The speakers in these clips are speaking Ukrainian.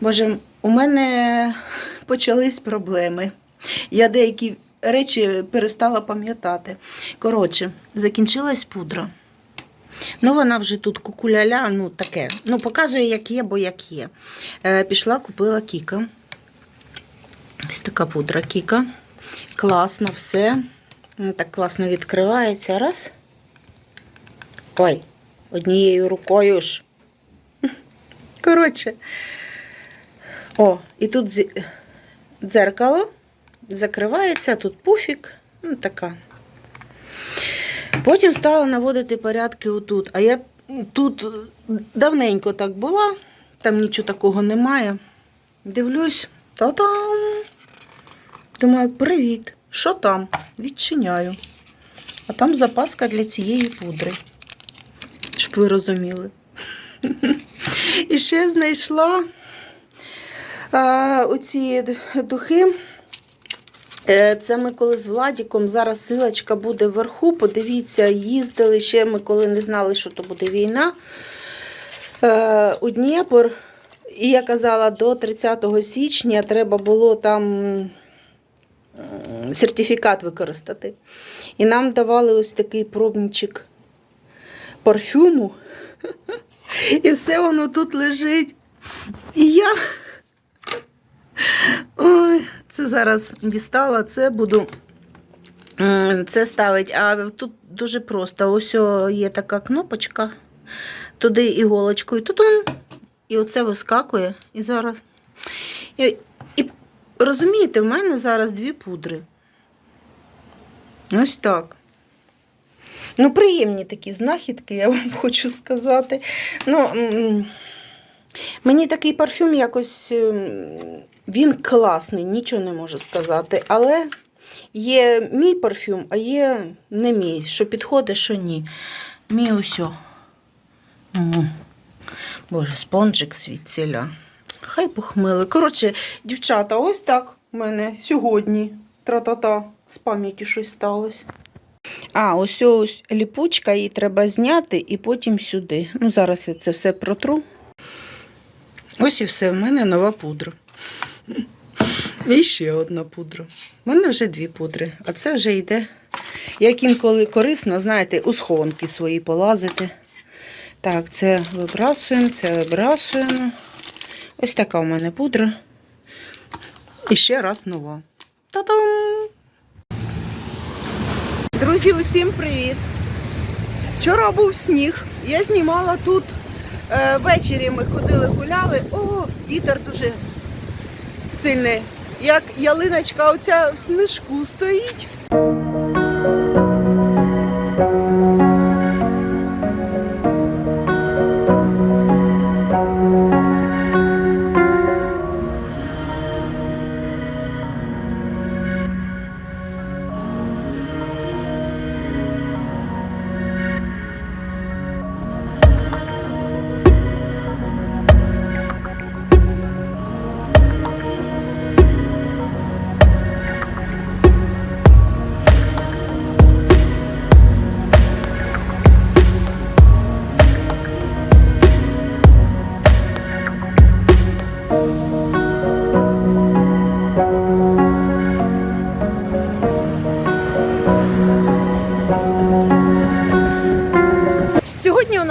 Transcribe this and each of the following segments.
Боже, у мене почались проблеми. Я деякі речі перестала пам'ятати. Коротше, закінчилась пудра. Ну, вона вже тут кукуляля, ну таке. Ну, показує, як є, бо як є. Е, пішла, купила Кіка. Ось така пудра Кіка. Класно все. Так класно відкривається. Раз. Ой, однією рукою ж. Коротше. О, і тут дзеркало закривається, тут пуфік. Ну, така. Потім стала наводити порядки отут. А я тут давненько так була, там нічого такого немає. Дивлюсь, та-там. Думаю, привіт, що там? Відчиняю. А там запаска для цієї пудри. Щоб ви розуміли. І ще знайшла оці духи. Е, Це ми коли з Владіком, зараз силочка буде вверху. Подивіться, їздили ще ми, коли не знали, що то буде війна. Е, У Дніпр, і я казала, до 30 січня треба було там сертифікат використати. І нам давали ось такий пробничок парфюму. І все воно тут лежить. І я. Ой, це зараз дістала, це буду це ставити. А тут дуже просто. Ось є така кнопочка, туди іголочкою, тутун, і оце вискакує. І зараз. І, і розумієте, в мене зараз дві пудри. Ось так. Ну, приємні такі знахідки, я вам хочу сказати. Ну, мені такий парфюм якось. Він класний, нічого не можу сказати. Але є мій парфюм, а є не мій. Що підходить, що ні. Мій усьо. Боже, спонжик світціля. Хай похмили. Коротше, дівчата, ось так у мене сьогодні. Тра-та-та, з пам'яті щось сталося. А, ось ось ліпучка, її треба зняти і потім сюди. Ну, зараз я це все протру. Ось і все, в мене нова пудра. І ще одна пудра. У мене вже дві пудри, а це вже йде. Як інколи корисно, знаєте, у схованки свої полазити. Так, це вибрасуємо, це вибрасуємо. Ось така у мене пудра. І ще раз нова. Та-дам! Друзі, усім привіт! Вчора був сніг. Я знімала тут. Е, ввечері ми ходили, гуляли. О, вітер дуже сильний. Як ялиночка оця в снижку стоїть.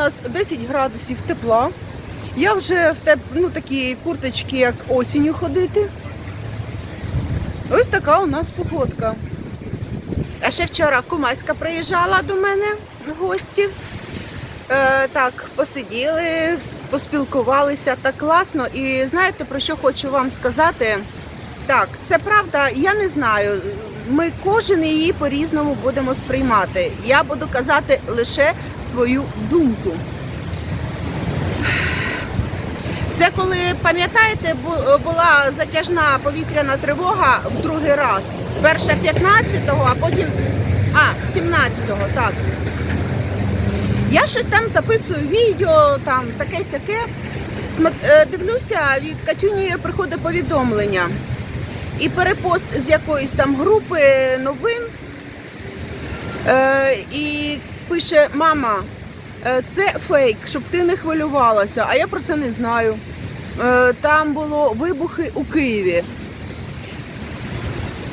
Нас 10 градусів тепла. Я вже в теп... ну, такі курточки, як осінню ходити. Ось така у нас погодка. А ще вчора кумаська приїжджала до мене в гості. Е, так, посиділи, поспілкувалися так класно. І знаєте, про що хочу вам сказати? Так, це правда, я не знаю. Ми кожен її по-різному будемо сприймати. Я буду казати лише свою думку. Це коли, пам'ятаєте, була затяжна повітряна тривога в другий раз. Перша 15-го, а потім. А, 17-го, так. Я щось там записую відео, там таке сяке. Е, Дивлюся, від Катюні приходить повідомлення. І перепост з якоїсь там групи новин. Е, і пише: Мама, е, це фейк, щоб ти не хвилювалася, а я про це не знаю. е, там було вибухи у Києві.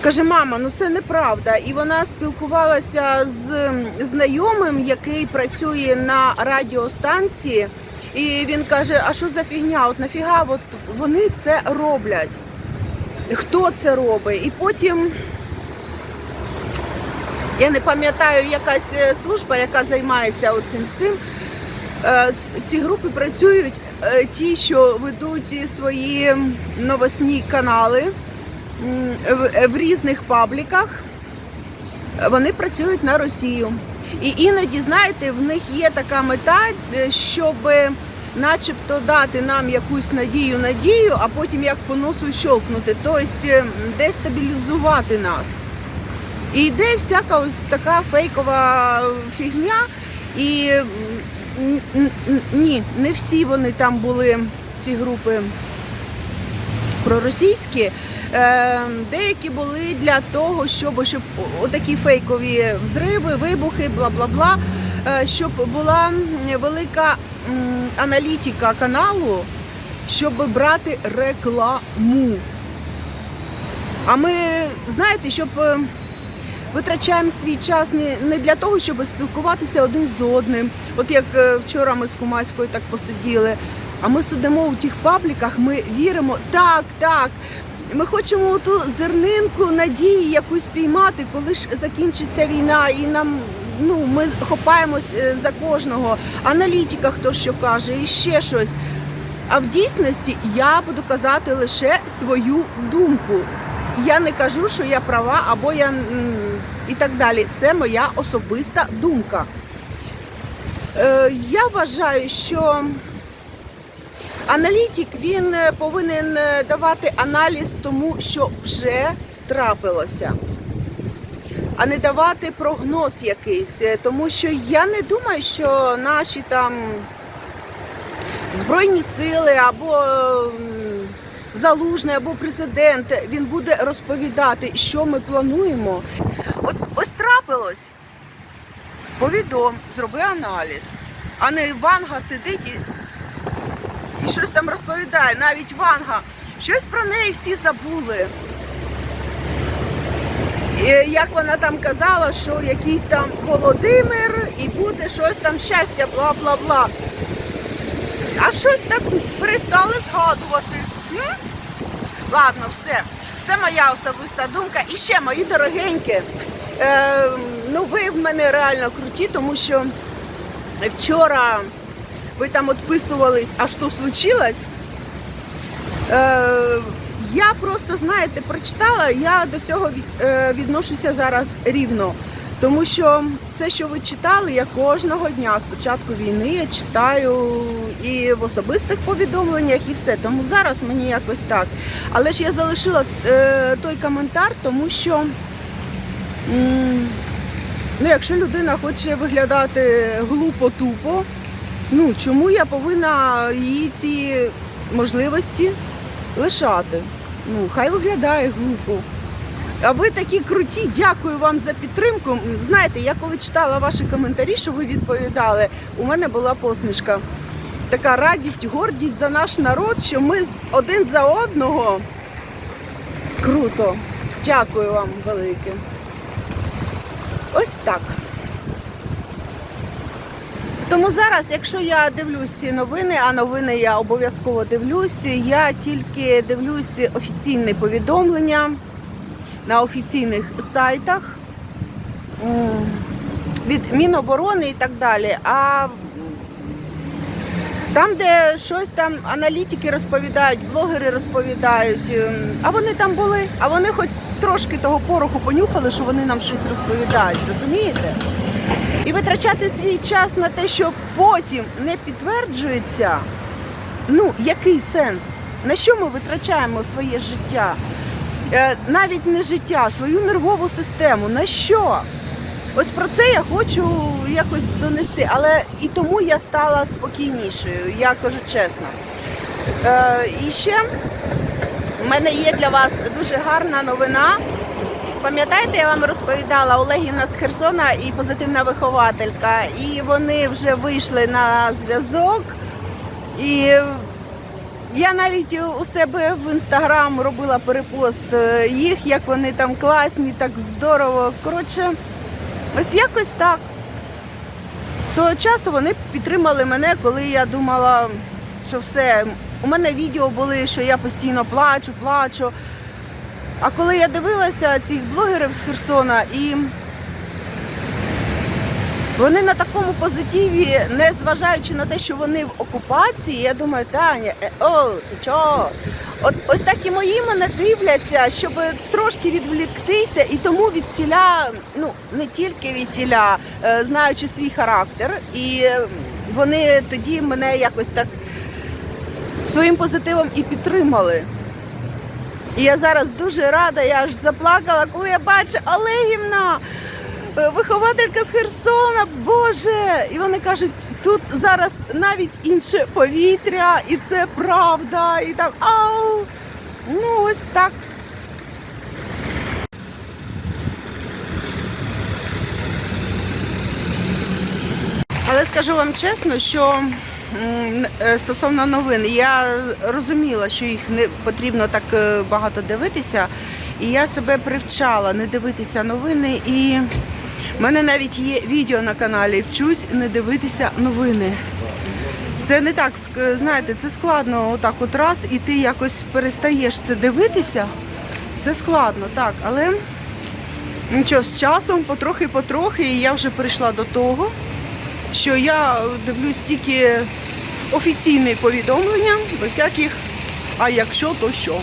Каже, мама, ну це неправда. І вона спілкувалася з знайомим, який працює на радіостанції. І він каже: А що за фігня? От нафіга от вони це роблять? Хто це робить? І потім я не пам'ятаю якась е, служба, яка займається цим всім. Е, Ці групи працюють е, ті, що ведуть свої новосні канали в- різних пабліках. Вони працюють на Росію. І іноді, знаєте, в них є така мета, щоб начебто дати нам якусь надію, надію, а потім як по носу щолкнути, тобто дестабілізувати нас. І йде всяка ось така фейкова фігня. І ні, не всі вони там були, ці групи проросійські. Е, Деякі були для того, щоб, щоб отакі фейкові взриви, вибухи, бла бла бла, е, щоб була велика аналітика каналу, щоб брати рекламу. А ми, знаєте, щоб е, витрачаємо свій час не, для того, щоб спілкуватися один з одним. От як е, вчора ми з Кумаською так посиділи. А ми сидимо у тих пабліках, ми віримо, так, так. Ми хочемо ту зернинку надії якусь піймати, коли ж закінчиться війна, і нам ну ми хопаємось е, за кожного. Аналітика, хто що каже, і ще щось. А в дійсності я буду казати лише свою думку. Я не кажу, що я права або я і так далі. Це моя особиста думка. Е, я вважаю, що аналітик він е, повинен е, давати аналіз тому, що вже трапилося, а не давати прогноз якийсь. Е, Тому що я не думаю, що наші там збройні сили або залужний, або президент він буде розповідати, що ми плануємо. От ось трапилось. Повідом, зроби аналіз. А не Ванга сидить і, і щось там розповідає. Навіть Ванга. Щось про неї всі забули. І як вона там казала, що якийсь там Володимир і буде щось там щастя, бла бла бла. А щось так перестали згадувати. М? Ладно, все. Це моя особиста думка. І ще, мої дорогенькі, ну ви в мене реально круті, тому що вчора ви там відписувались, а що случилось. Е, я просто, знаєте, прочитала, я до цього е, відношуся зараз рівно. Тому що це, що ви читали, я кожного дня з початку війни я читаю і в особистих повідомленнях, і все. Тому зараз мені якось так. Але ж я залишила е, той коментар, тому що ну, якщо людина хоче виглядати глупо-тупо, ну чому я повинна її ці можливості лишати? Ну, хай виглядає глупо. А ви такі круті, дякую вам за підтримку. Знаєте, я коли читала ваші коментарі, що ви відповідали, у мене була посмішка. Така радість, гордість за наш народ, що ми один за одного. Круто. Дякую вам велике. Ось так. Тому зараз, якщо я дивлюсь ці новини, а новини я обов'язково дивлюсь, я тільки дивлюсь офіційне повідомлення на офіційних сайтах від Міноборони і так далі. А там, де щось там аналітики розповідають, блогери розповідають, а вони там були, а вони хоч трошки того пороху понюхали, що вони нам щось розповідають, розумієте? І витрачати свій час на те, що потім не підтверджується, ну який сенс? На що ми витрачаємо своє життя? Е, Навіть не життя, свою нервову систему. На що? Ось про це я хочу якось донести, але і тому я стала спокійнішою, я кажу чесно. Е, і ще в мене є для вас дуже гарна новина. Пам'ятаєте, я вам розповідала Олегівна з Херсона і позитивна вихователька, і вони вже вийшли на зв'язок. І Я навіть у себе в інстаграм робила перепост е, їх, як вони там класні, так здорово. Коротше, ось якось так. Свого часу вони підтримали мене, коли я думала, що все. У мене відео були, що я постійно плачу, плачу. А коли я дивилася цих блогерів з Херсона і вони на такому позитиві, не зважаючи на те, що вони в окупації, я думаю, Таня, е, о, ти чого? От ось так і мої мене дивляться, щоб трошки відвліктися, і тому від тіля, ну не тільки від тіля, е, знаючи свій характер, і е, вони тоді мене якось так своїм позитивом і підтримали. І я зараз дуже рада, я аж заплакала, коли я бачу Олегівна, е, вихователька з Херсона, Боже! І вони кажуть, тут зараз навіть інше повітря, і це правда, і там ау. Ну, ось так. Але скажу вам чесно, що стосовно новин, я розуміла, що їх не потрібно так е, багато дивитися. І я себе привчала не дивитися новини. І в мене навіть є відео на каналі Вчусь не дивитися новини. Це не так, знаєте, це складно отак от раз, і ти якось перестаєш це дивитися. Це складно, так, але нічого, з часом, потрохи-потрохи, і я вже прийшла до того, що я дивлюсь тільки офіційні повідомлення, без всяких, а якщо, то що.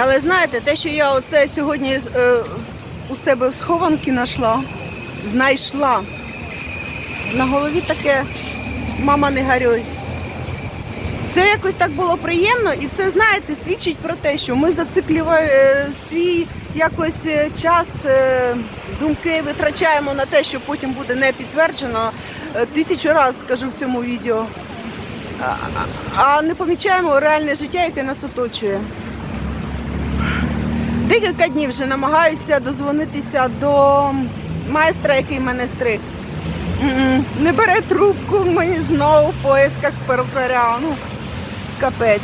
Але знаєте, те, що я оце сьогодні е, у себе в схованки знайшла, знайшла. На голові таке мама не горюй. Це якось так було приємно, і це, знаєте, свідчить про те, що ми зациклюємо свій якось е, час, е, думки витрачаємо на те, що потім буде не підтверджено. Е, Тисячу разів скажу в цьому відео. А, не помічаємо реальне життя, яке нас оточує. Декілька днів вже намагаюся дозвонитися до майстра, який мене стриг. Не бере трубку мені знову в поисках перукаря. Капець.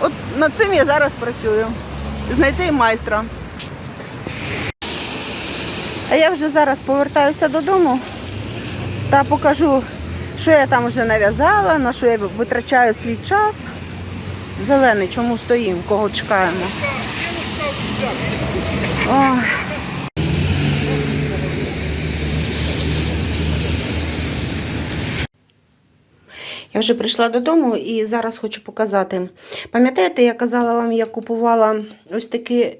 От над цим я зараз працюю. Знайти майстра. А я вже зараз повертаюся додому та покажу, що я там вже нав'язала, на що я витрачаю свій час. Зелений, чому стоїмо, кого чекаємо. Ой. Я вже прийшла додому і зараз хочу показати. Пам'ятаєте, я казала вам, я купувала ось такі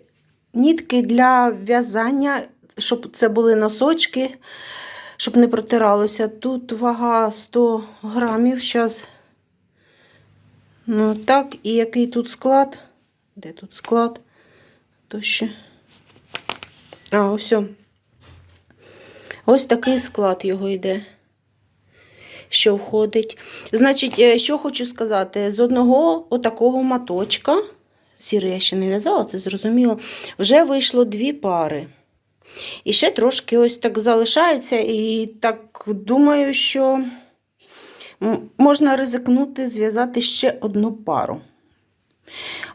нітки для в'язання, щоб це були носочки, щоб не протиралося. Тут вага 100 грамів. Зараз. Ну так, і який тут склад? Де тут склад? То ще. А, ось. Ось такий склад його йде. Що входить. Значить, е, що хочу сказати, з одного отакого маточка, сірий я ще не в'язала, це зрозуміло, вже вийшло дві пари. І ще трошки ось так залишається, і так думаю, що можна ризикнути зв'язати ще одну пару.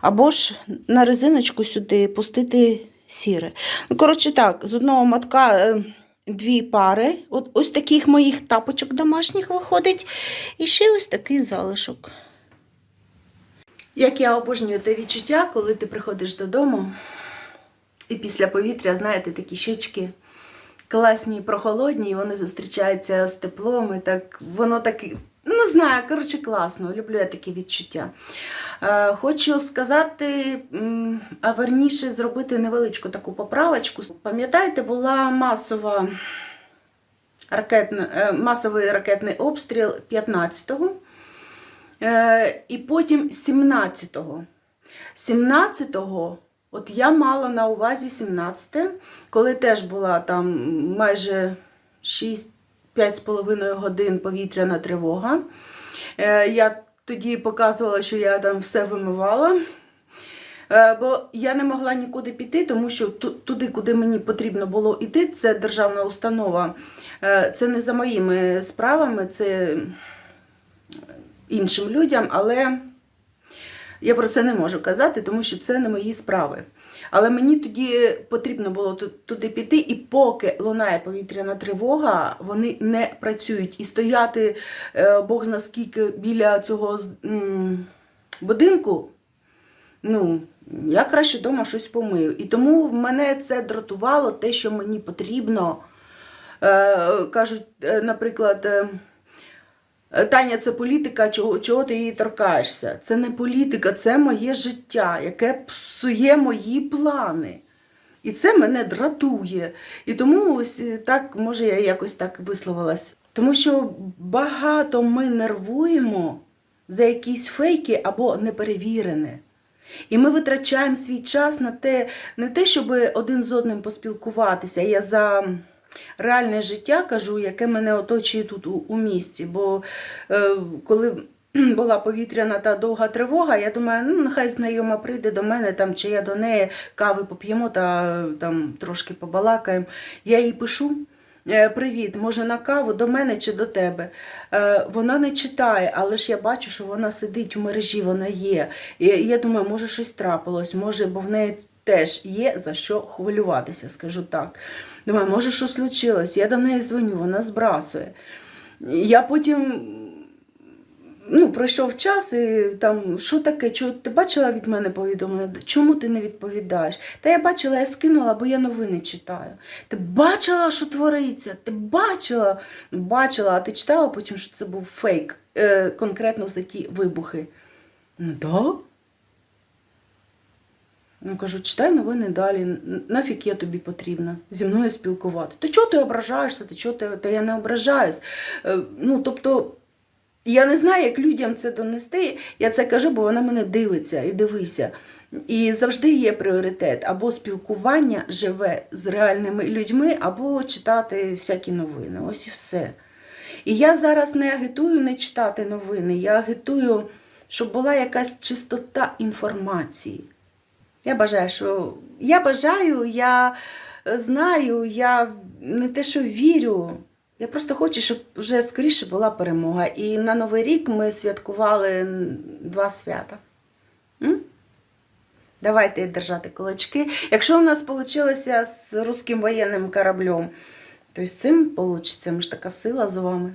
Або ж на резиночку сюди пустити сіре. Ну, коротше так, з одного матка е, дві пари. От, ось таких моїх тапочок домашніх виходить. І ще ось такий залишок. Як я обожнюю те відчуття, коли ти приходиш додому, і після повітря, знаєте, такі щечки класні, прохолодні, і вони зустрічаються з теплом, і так воно так, ну знаю, коротше, класно. Люблю я такі відчуття. Е, Хочу сказати, а верніше зробити невеличку таку поправочку. Пам'ятаєте, була масова ракетна, е, масовий ракетний обстріл 15-го е, і потім 17-го. 17-го, от я мала на увазі 17-те, коли теж була там майже 6-5,5 годин повітряна тривога. Е, Я тоді показувала, що я там все вимивала. Е, Бо я не могла нікуди піти, тому що туди, куди мені потрібно було йти, це державна установа. Е, Це не за моїми справами, це іншим людям, але я про це не можу казати, тому що це не мої справи. Але мені тоді потрібно було туди піти, і поки лунає повітряна тривога, вони не працюють. І стояти е, Бог зна скільки біля цього будинку. Ну, я краще вдома щось помию. І тому в мене це дратувало те, що мені потрібно. Е, кажуть, е, наприклад, Таня, це політика, чого, чого ти її торкаєшся? Це не політика, це моє життя, яке псує мої плани. І це мене дратує. І тому ось е, так, може, я якось так висловилась. Тому що багато ми нервуємо за якісь фейки або неперевірене. І ми витрачаємо свій час на те, не те, щоб один з одним поспілкуватися. Я за реальне життя кажу, яке мене оточує тут у, у місті. Бо е, коли була повітряна та довга тривога, я думаю, ну нехай знайома прийде до мене там, чи я до неї кави поп'ємо та там трошки побалакаємо. Я їй пишу. «Е, Привіт, може на каву до мене чи до тебе. Е, вона не читає, але ж я бачу, що вона сидить у мережі, вона є. І я думаю, може щось трапилось, може, бо в неї теж є за що хвилюватися, скажу так. Думаю, може, що случилось. Я до неї дзвоню, вона збрасує. Я потім. Ну, пройшов час і там, що таке, чого ти бачила від мене повідомлення? Чому ти не відповідаєш? Та я бачила, я скинула, бо я новини читаю. Ти бачила, що твориться? Ти бачила? Ну, Бачила, а ти читала потім, що це був фейк, е, конкретно за ті вибухи. Ну, да. Ну, кажу, читай новини далі. Нафіг я тобі потрібна зі мною спілкувати. То чого ти ображаєшся? Ти чого ти? Та я не ображаюсь. Е, Ну, тобто, я не знаю, як людям це донести. Я це кажу, бо вона мене дивиться і дивися. І завжди є пріоритет або спілкування живе з реальними людьми, або читати всякі новини. Ось і все. І я зараз не агітую не читати новини, я агітую, щоб була якась чистота інформації. Я бажаю, що я бажаю, я е, знаю, я не те, що вірю. Я просто хочу, щоб вже скоріше була перемога. І на Новий рік ми святкували два свята. М? Давайте держати кулачки. Якщо у нас вийшло з русським воєнним кораблем, то з цим вийде. Ми ж така сила з вами.